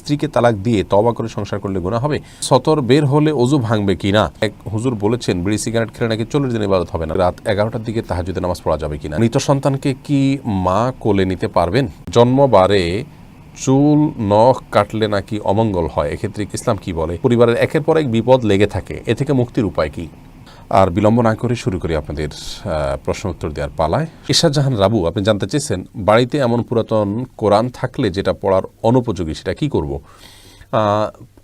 স্ত্রীকে তালাক দিয়ে তবা করে সংসার করলে গুণা হবে, সতর বের হলে অজু ভাঙবে কিনা এক হুজুর বলেছেন, বিড়ি, সিগারেট খেলে নাকি চল্লিশ দিন ইবাদত হবে না। রাত এগারোটার দিকে তাহাজুদে নামাজ পড়া যাবে কিনা? মৃত সন্তানকে কি মা কোলে নিতে পারবেন? জন্মবারে চুল, নখ কাটলে নাকি অমঙ্গল হয়? এক্ষেত্রে ইসলাম কি বলে? পরিবারের একের পর এক বিপদ লেগে থাকে। এ থেকে মুক্তির উপায় কি? আর বিলম্ব না করে শুরু করি আপনাদের প্রশ্ন উত্তর দেওয়ার পালায়। ইশাদ জাহান রাবু, আপনি জানতে চেয়েছেন, বাড়িতে এমন পুরাতন কোরআন থাকলে যেটা পড়ার অনুপযোগী, সেটা কি করব?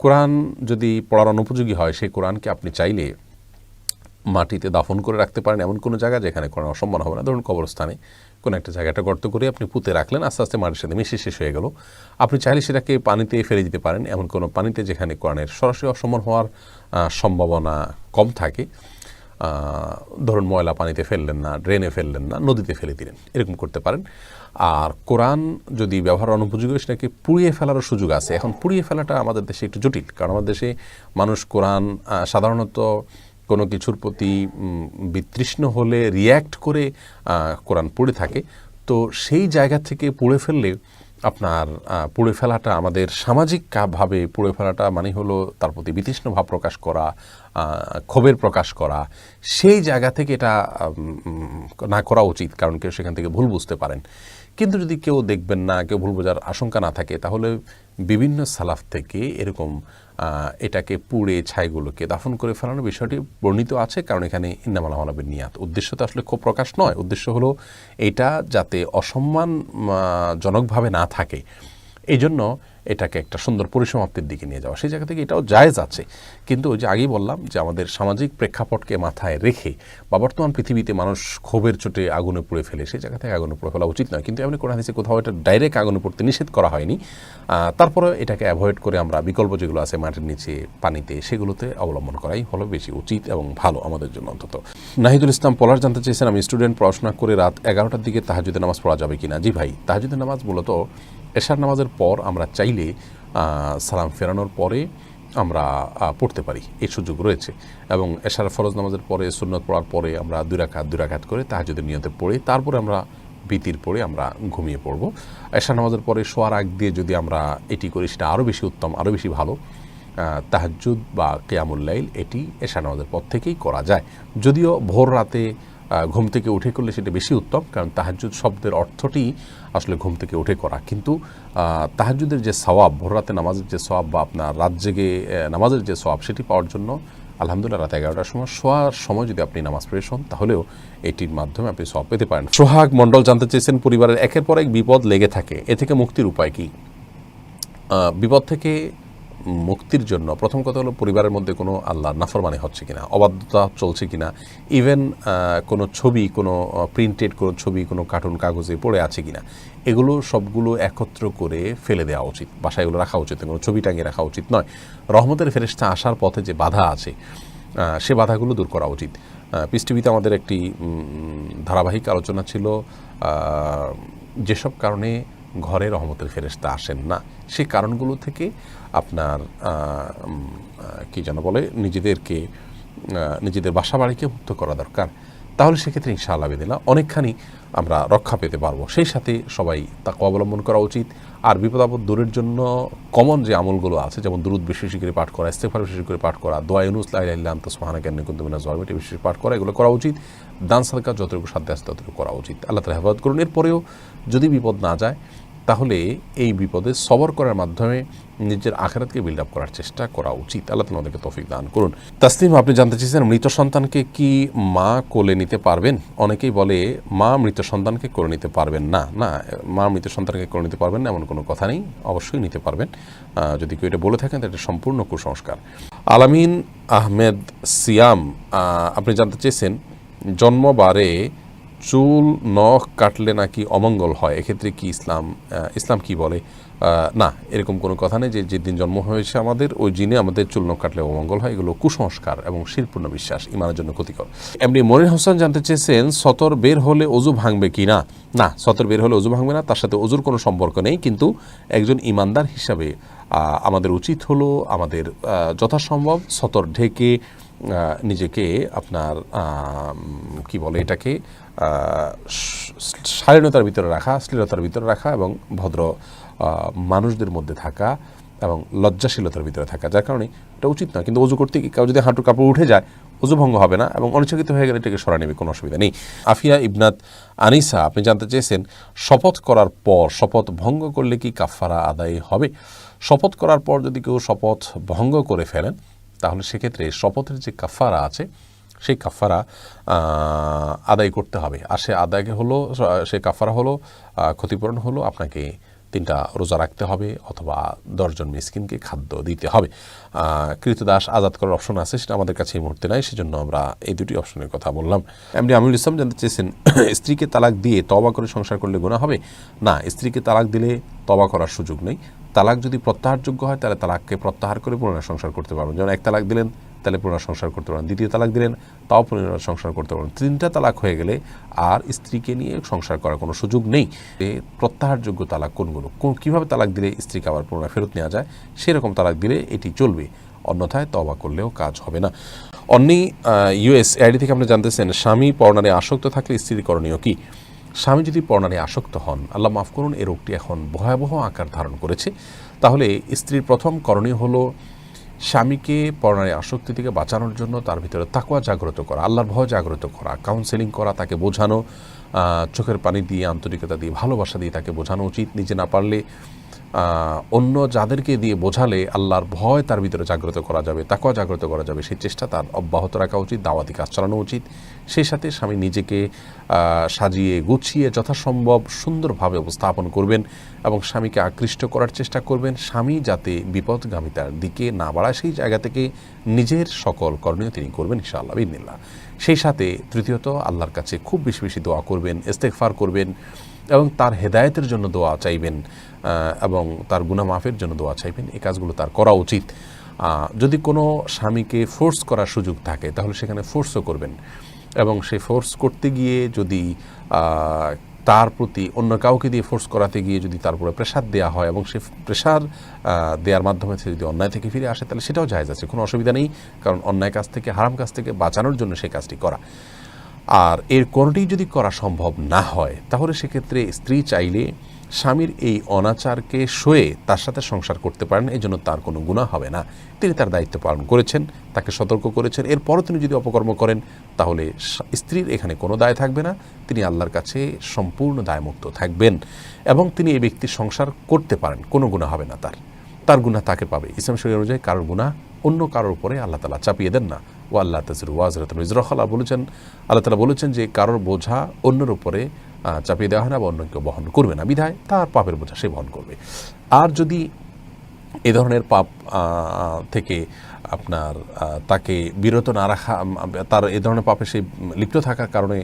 কোরআন যদি পড়ার অনুপযোগী হয়, সেই কোরআনকে আপনি চাইলে মাটিতে দাফন করে রাখতে পারেন এমন কোনো জায়গা যেখানে কোনো অসম্মান হবে না। ধরুন কবরস্থানে কোনো একটা জায়গাটা গর্ত করে আপনি পুঁতে রাখলেন, আস্তে আস্তে মাটির সাথে মিশে শেষ হয়ে গেল। আপনি চাইলে সেটাকে পানিতে ফেলে দিতে পারেন, এমন কোনো পানিতে যেখানে কোরআনের সরাসরি অসম্মান হওয়ার সম্ভাবনা কম থাকে। ধরুন ময়লা পানিতে ফেললেন না ড্রেনে ফেললেন না, নদীতে ফেলে দিলেন, এরকম করতে পারেন। আর কোরআন যদি ব্যবহার অনুপযোগী সেটাকে পুড়িয়ে ফেলারও সুযোগ আছে। এখন পুড়িয়ে ফেলাটা আমাদের দেশে একটু জটিল, কারণ আমাদের দেশে মানুষ কোরআন সাধারণত কোনো কিছুর প্রতি বিতৃষ্ণ হলে রিয়্যাক্ট করে কোরআন পড়ে থাকে। তো সেই জায়গা থেকে পড়ে ফেললে আপনার পুড়ে ফেলাটা আমাদের সামাজিকভাবে পুড়ে ফেলাটা মানে হলো তার প্রতি বিতৃষ্ণ ভাব প্রকাশ করা ক্ষোভের প্রকাশ করা, সেই জায়গা থেকে এটা না করা উচিত, কারণ কেউ সেখান থেকে ভুল বুঝতে পারেন। কিন্তু যদি কেউ দেখবেন না, কেউ ভুল বোঝার আশঙ্কা না থাকে, তাহলে বিভিন্ন সালাফ থেকে এরকম এটাকে পুড়ে ছাইগুলোকে দাফন করে ফেলানোর বিষয়টি বর্ণিত আছে, কারণ এখানে ইন্নামালা মালাবের নিয়াত। উদ্দেশ্য তো আসলে খুব প্রকাশ নয়, উদ্দেশ্য হলো এটা যাতে অসম্মানজনকভাবে না থাকে। এই জন্য এটাকে একটা সুন্দর পরিসমাপ্তির দিকে নিয়ে যাওয়া। সেই জায়গা থেকে এটাও জায়েজ আছে। কিন্তু ওই যে আগেই বললাম যে আমাদের সামাজিক প্রেক্ষাপটকে মাথায় রেখে বা বর্তমান পৃথিবীতে মানুষ ক্ষোভের চোটে আগুনে পুড়ে ফেলে, সেই জায়গা থেকে আগুনে পুড়ে ফেলা উচিত নয়। কিন্তু এমনি কোরআন হাদিসে কোথাও এটা ডাইরেক্ট আগুনে পড়তে নিষেধ করা হয়নি। তারপরে এটাকে অ্যাভয়েড করে আমরা বিকল্প যেগুলো আছে মাটির নিচে, পানিতে, সেগুলোতে অবলম্বন করাই হলো বেশি উচিত এবং ভালো আমাদের জন্য অন্তত। নাহিদুল ইসলাম পলার জানতে চেয়েছেন, আমি স্টুডেন্ট পড়াশোনা করে রাত এগারোটার দিকে তাহাজুদের নামাজ পড়া যাবে কিনা? জি ভাই তাহাজুদের নামাজ মূলত এশার নামাজের পর আমরা চাইলে সালাম ফেরানোর পরে আমরা পড়তে পারি। এই সুযোগ রয়েছে। এবং এশার ফরজ নামাজের পরে, সুন্নত পড়ার পরে আমরা দুই রাখাত করে তাহাজুদের নিয়তে পড়ে, তারপরে আমরা বিতির পরে আমরা ঘুমিয়ে পড়ব। এশার নামাজের পরে শোয়ার আগ দিয়ে যদি আমরা এটি করি, সেটা আরও বেশি উত্তম আরও বেশি ভালো। তাহাজুদ বা কেয়ামুল্লাইল এটি এশা নামাজের পর থেকেই করা যায়। যদিও ভোর রাতে ঘুম থেকে উঠে করলে সেটা বেশি উত্তম, কারণ তাহাজুদ শব্দের অর্থটি আসলে ঘুম থেকে উঠে করা। কিন্তু তাহাজুদের যে সওয়াব, ভোর রাতে নামাজের যে সওয়াব বা আপনার রাত জেগে নামাজের যে সওয়াব, সেটি পাওয়ার জন্য আলহামদুলিল্লাহ রাত এগারোটার সময় শোয়ার সময় যদি আপনি নামাজ পড়ে শোন, তাহলেও এটির মাধ্যমে আপনি সব পেতে পারেন। সোহাগ মণ্ডল জানতে চেয়েছেন, পরিবারের একের পর এক বিপদ লেগে থাকে। এ থেকে মুক্তির উপায় কি? বিপদ থেকে মুক্তির জন্য, প্রথম কথা হলো পরিবারের মধ্যে কোনো আল্লাহ নাফরমানি হচ্ছে কিনা, অবাধ্যতা চলছে কিনা ইভেন কোনো ছবি, কোনো প্রিন্টেড কোনো ছবি, কোনো কার্টুন কাগজে পড়ে আছে কিনা, এগুলো সবগুলো একত্র করে ফেলে দেওয়া উচিত, বাসায় এগুলো রাখা উচিত, কোনো ছবি টাঙিয়ে রাখা উচিত নয়। রহমতের ফেরেস্তা আসার পথে যে বাধা আছে সে বাধাগুলো দূর করা উচিত। পিস টিভিতে আমাদের একটি ধারাবাহিক আলোচনা ছিল যেসব কারণে ঘরে রহমতের ফেরেস্তা আসেন না। সেই কারণগুলো থেকে আপনার কি যেন বলে, নিজেদেরকে নিজেদের বাসা বাড়িকে মুক্ত করা দরকার। তাহলে সেক্ষেত্রে ইনশাআল্লাহ বেদিনা অনেকখানি আমরা রক্ষা পেতে পারব। সেই সাথে সবাই তাকে অবলম্বন করা উচিত। আর বিপদ আপদ দূরের জন্য কমন যে আমলগুলো আছে, যেমন দুরুদ বেশি বেশি করে পাঠ করা ইস্তেফার বেশি বেশি করে পাঠ করা, দোয়া ইউনুস লাইলাম তো সোহানা জ্ঞান কিন্তু মিনা জয়মেটি বেশি বেশি পাঠ করা, এগুলো করা উচিত। দান সাদকা যতটুকু সাধ্য আছে ততটুকু করা উচিত। আল্লাহ তালা হেফাজত করুন। এরপরেও যদি বিপদ না যায় তাহলে এই বিপদে সবর করার মাধ্যমে নিজের আখেরাতকে বিল্ড আপ করার চেষ্টা করা উচিত। আল্লাহ তালা আমাদেরকে তৌফিক দান করুন। তাসলিম, আপনি জানতে চেয়েছেন মৃত সন্তানকে কি মা কোলে নিতে পারবেন? অনেকেই বলে, মা মৃত সন্তানকে কোলে নিতে পারবেন না। না, মা মৃত সন্তানকে কোলে নিতে পারবেন না, এমন কোনো কথা নেই। অবশ্যই নিতে পারবেন। যদি কেউ এটা বলে থাকেন এটা সম্পূর্ণ কুসংস্কার। আলামিন আহমেদ সিয়াম আপনি জানতে চেয়েছেন, জন্মবারে চুল, নখ কাটলে নাকি অমঙ্গল হয়? এক্ষেত্রে কি ইসলাম ইসলাম কি বলে? না, এরকম কোনো কথা নেই যে যেদিন জন্ম হয়েছে আমাদের, ওই জিনে আমাদের চুল, নখ কাটলে অমঙ্গল হয়। এগুলো কুসংস্কার এবং শিরপূর্ণ বিশ্বাস, ইমানের জন্য ক্ষতিকর। এমনি মনির হোসেন জানতে চেয়েছেন, সতর বের হলে অজু ভাঙবে কি না? না, সতর বের হলে অজু ভাঙবে না, তার সাথে অজুর কোনো সম্পর্ক নেই, কিন্তু একজন ইমানদার হিসাবে আমাদের উচিত হলো আমাদের যথাসম্ভব সতর ঢেকে নিজেকে আপনার কি বলে এটাকে শালীনতার ভিতরে রাখা শ্লীলতার ভিতরে রাখা এবং ভদ্র মানুষদের মধ্যে থাকা এবং লজ্জাশীলতার ভিতরে থাকা। যার কারণে এটা উচিত নয়। কিন্তু অজু করতে কেউ যদি হাঁটুর কাপড় উঠে যায়, অজু ভঙ্গ হবে না এবং অনিচ্ছাকৃত হয়ে গেলে এটাকে সরা নেবে, কোনো অসুবিধা নেই। আফিয়া ইবনাত আনিসা, আপনি জানতে চেয়েছেন, শপথ করার পর, শপথ ভঙ্গ করলে কি কাফারা আদায় হবে? শপথ করার পর যদি কেউ শপথ ভঙ্গ করে ফেলেন তাহলে সেক্ষেত্রে শপথের যে কাফারা আছে, সেই কাফারা আদায় করতে হবে। আর সে আদায় হলো, সে কাফারা হলো ক্ষতিপূরণ হলো আপনাকে তিনটা রোজা রাখতে হবে অথবা দশজন মিসকিনকে খাদ্য দিতে হবে। কৃতদাস আজাদ করার অপশন আছে, সেটা আমাদের কাছে এই মুহূর্তে নাই, সেজন্য আমরা এই দুটি অপশনের কথা বললাম। এমনি আমিরুল ইসলাম জানতে চেয়েছেন, স্ত্রীকে তালাক দিয়ে তবা করে সংসার করলে গুণা হবে? না, স্ত্রীকে তালাক দিলে তবা করার সুযোগ নেই। তালাক যদি প্রত্যাহারযোগ্য হয়, তাহলে তালাককে প্রত্যাহার করে পুনরায় সংসার করতে পারবেন। যেমন এক তালাক দিলেন, তাহলে পুনরায় সংসার করতে পারেন দ্বিতীয় তালাক দিলেন, তাও পুনরায় সংসার করতে পারেন তিনটা তালাক হয়ে গেলে আর স্ত্রীকে নিয়ে সংসার করার কোনো সুযোগ নেই। এ প্রত্যাহারযোগ্য তালাক কোনগুলো? কোন- কীভাবে তালাক দিলে স্ত্রীকে আবার পুনরায় ফেরত নেওয়া যায়? সেরকম তালাক দিলে এটি চলবে। অন্যথায় তবা করলেও কাজ হবে না। অন্যই ইউএস আইডি থেকে আপনি জানতেছেন, স্বামী পর্ণারে আসক্ত থাকলে স্ত্রীর করণীয় কি? স্বামী যদি পর্ণারে আসক্ত হন, আল্লাহ মাফ করুন এই রোগটি এখন ভয়াবহ আকার ধারণ করেছে। তাহলে স্ত্রীর প্রথম করণীয় হলো স্বামীকে পর্ণারে আসক্তি থেকে বাঁচানোর জন্য তার ভিতরে তাকুয়া জাগ্রত করা, আল্লাহর ভয় জাগ্রত করা কাউন্সেলিং করা, তাকে বোঝানো চোখের পানি দিয়ে, আন্তরিকতা দিয়ে, ভালোবাসা দিয়ে তাকে বোঝানো উচিত। নিজে না পারলে অন্য যাদেরকে দিয়ে বোঝালে আল্লাহর ভয় তার ভিতরে জাগ্রত করা যাবে তাকেও জাগ্রত করা যাবে, সেই চেষ্টা তার অব্যাহত রাখা উচিত, দাওয়াতি কাজ চালানো উচিত। সেই সাথে স্বামী নিজেকে সাজিয়ে গুছিয়ে যথাসম্ভব সুন্দরভাবে উপস্থাপন করবেন এবং স্বামীকে আকৃষ্ট করার চেষ্টা করবেন। স্বামী যাতে বিপদগামিতার দিকে না বাড়ায়, সেই জায়গা থেকে নিজের সকল করণীয় তিনি করবেন ইনশাআল্লাহ বিদিনিল্লাহ সেই সাথে তৃতীয়ত, আল্লাহর কাছে খুব বেশি বেশি দোয়া করবেন, ইস্তেগফার করবেন। এবং তার হেদায়তের জন্য দোয়া চাইবেন এবং তার গুনাহ মাফের জন্য দোয়া চাইবেন। এই কাজগুলো তার করা উচিত। যদি কোনো স্বামীকে ফোর্স করার সুযোগ থাকে, তাহলে সেখানে ফোর্সও করবেন। এবং সে ফোর্স করতে গিয়ে যদি তার প্রতি অন্য কাউকে দিয়ে ফোর্স করাতে গিয়ে যদি তার উপরে প্রেশার দেওয়া হয় এবং সে প্রেশার দেওয়ার মাধ্যমে সে যদি অন্যায় থেকে ফিরে আসে, তাহলে সেটাও জায়জ আছে। কোনো অসুবিধা নেই, কারণ অন্যায় কাজ থেকে, হারাম কাজ থেকে বাঁচানোর জন্য সেই কাজটি করা। আর এর কোনোটি যদি করা সম্ভব না হয়, তাহলে সেক্ষেত্রে স্ত্রী চাইলে স্বামীর এই অনাচারকে সয়ে তার সাথে সংসার করতে পারেন। এই জন্য তার কোনো গুণা হবে না। তিনি তার দায়িত্ব পালন করেছেন, তাকে সতর্ক করেছেন। এরপরও তিনি যদি অপকর্ম করেন, তাহলে স্ত্রীর এখানে কোনো দায় থাকবে না। তিনি আল্লাহর কাছে সম্পূর্ণ দায়মুক্ত থাকবেন এবং তিনি এই ব্যক্তির সংসার করতে পারেন। কোনো গুণা হবে না তার। তার গুণা তাকে পাবে। ইসলাম শরীর অনুযায়ী কারোর গুণা অন্য কারোর উপরে আল্লাহ তালা চাপিয়ে দেন না। ও আল্লাহ তাজির ওয়াজরত ইজরখাল্লাহ বলেছেন, আল্লাহ তালা বলেছেন যে কারোর বোঝা অন্যের উপরে চাপিয়ে দেওয়া হয় না বা অন্য কেউ বহন করবে না। বিধায় তার পাপের বোঝা সে বহন করবে। আর যদি এ ধরনের পাপ থেকে আপনার তাকে বিরত না রাখা তার এ ধরনের পাপে সে লিপ্ত থাকার কারণে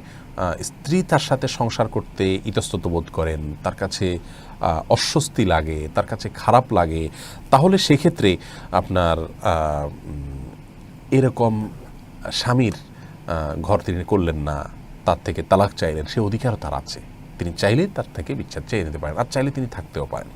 স্ত্রী তার সাথে সংসার করতে ইতস্তত বোধ করেন, তার কাছে অস্বস্তি লাগে, তার কাছে খারাপ লাগে, তাহলে সেক্ষেত্রে আপনার এরকম স্বামীর ঘর তিনি করলেন না, তার থেকে তালাক চাইলেন, সে অধিকারও তার আছে। তিনি চাইলে তার থেকে বিচ্ছেদ চেয়ে নিতে পারেন, আর চাইলে তিনি থাকতেও পারেন।